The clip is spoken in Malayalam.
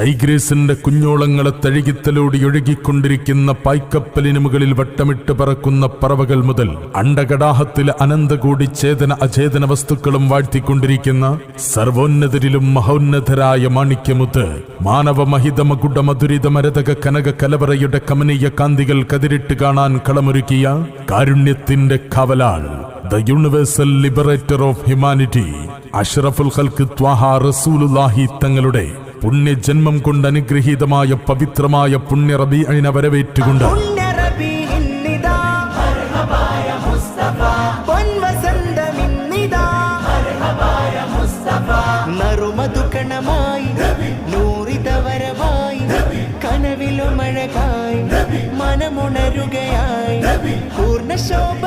ടൈഗ്രേസിന്റെ കുഞ്ഞോളങ്ങളെ തഴുകിത്തലോടി ഒഴുകിക്കൊണ്ടിരിക്കുന്ന പായ്ക്കപ്പലിന് മുകളിൽ വട്ടമിട്ട് പറക്കുന്ന പറവകൾ മുതൽ അണ്ടകടാഹത്തിൽ അനന്തകൂടി ചേതന അചേതന വസ്തുക്കളും വാഴ്ത്തിക്കൊണ്ടിരിക്കുന്ന സർവോന്നതരിലും മഹോന്നതരായ മാണിക്യമുത്ത് മാനവ മഹിത മകുട മധുരിത മരതക കനക കലവറയുടെ കമനീയ കാന്തികൾ കതിരിട്ട് കാണാൻ കളമൊരുക്കിയ കാരുണ്യത്തിന്റെ കവലാൾ the universal liberator of humanity അഷ്റഫുൽ ഖൽക്ക് ത്വാഹ റസൂലുല്ലാഹി തങ്ങളുടെ പുണ്യജന്മം കൊണ്ട് അനുഗ്രഹീതമായ പവിത്രമായ പുണ്യ റബീഅിനെ വരവേറ്റുകൊണ്ട്. മനമുണരുകയായി പൂർണ ശോഭ